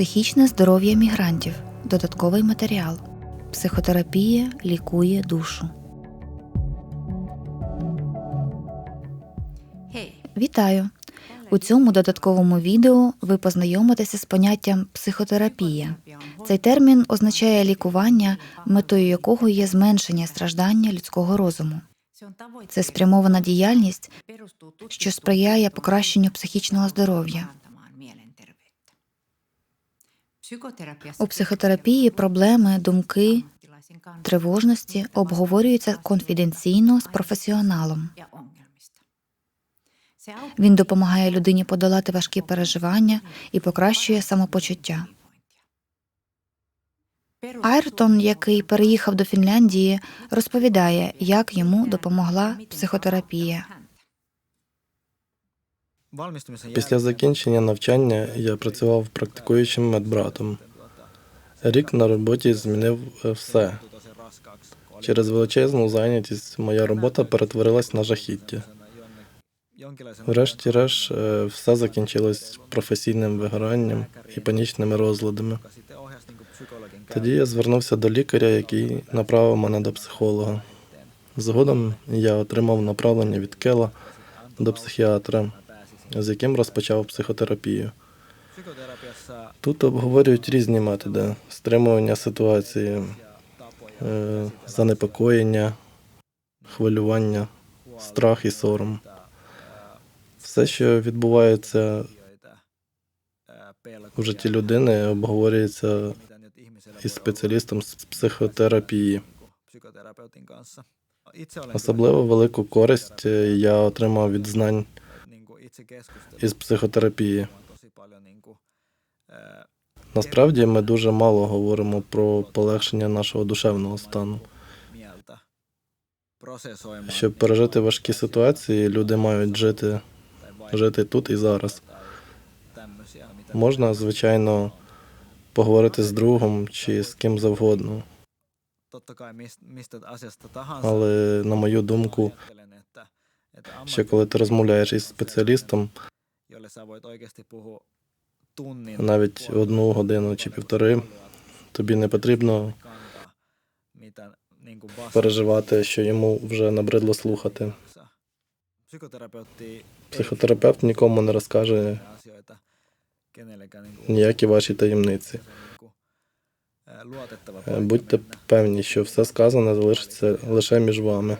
Психічне здоров'я мігрантів. Додатковий матеріал. Психотерапія лікує душу. Вітаю! У цьому додатковому відео ви познайомитеся з поняттям психотерапія. Цей термін означає лікування, метою якого є зменшення страждання людського розуму. Це спрямована діяльність, що сприяє покращенню психічного здоров'я. У психотерапії проблеми, думки, тривожності обговорюються конфіденційно з професіоналом. Він допомагає людині подолати важкі переживання і покращує самопочуття. Айртон, який переїхав до Фінляндії, розповідає, як йому допомогла психотерапія. Після закінчення навчання я працював практикуючим медбратом. Рік на роботі змінив е, все. Через величезну зайнятість моя робота перетворилась на жахіття. Врешті-решт, е, все закінчилось професійним вигоранням і панічними розладами. Тоді я звернувся до лікаря, який направив мене до психолога. Згодом я отримав направлення від Кела до психіатра, з яким розпочав психотерапію. Тут обговорюють різні методи стримування ситуації, е, занепокоєння, хвилювання, страх і сором. Все, що відбувається в житті людини, обговорюється із спеціалістом з психотерапії. Особливо велику користь е, я отримав від знань із психотерапії. Насправді ми дуже мало говоримо про полегшення нашого душевного стану. Щоб пережити важкі ситуації, люди мають жити, жити тут і зараз. Можна, звичайно, поговорити з другом чи з ким завгодно, але на мою думку, що коли ти розмовляєш із спеціалістом, навіть одну годину чи півтори, тобі не потрібно переживати, що йому вже набридло слухати. Психотерапевт нікому не розкаже ніякі ваші таємниці. Е, Будьте певні, що все сказане залишиться лише між вами.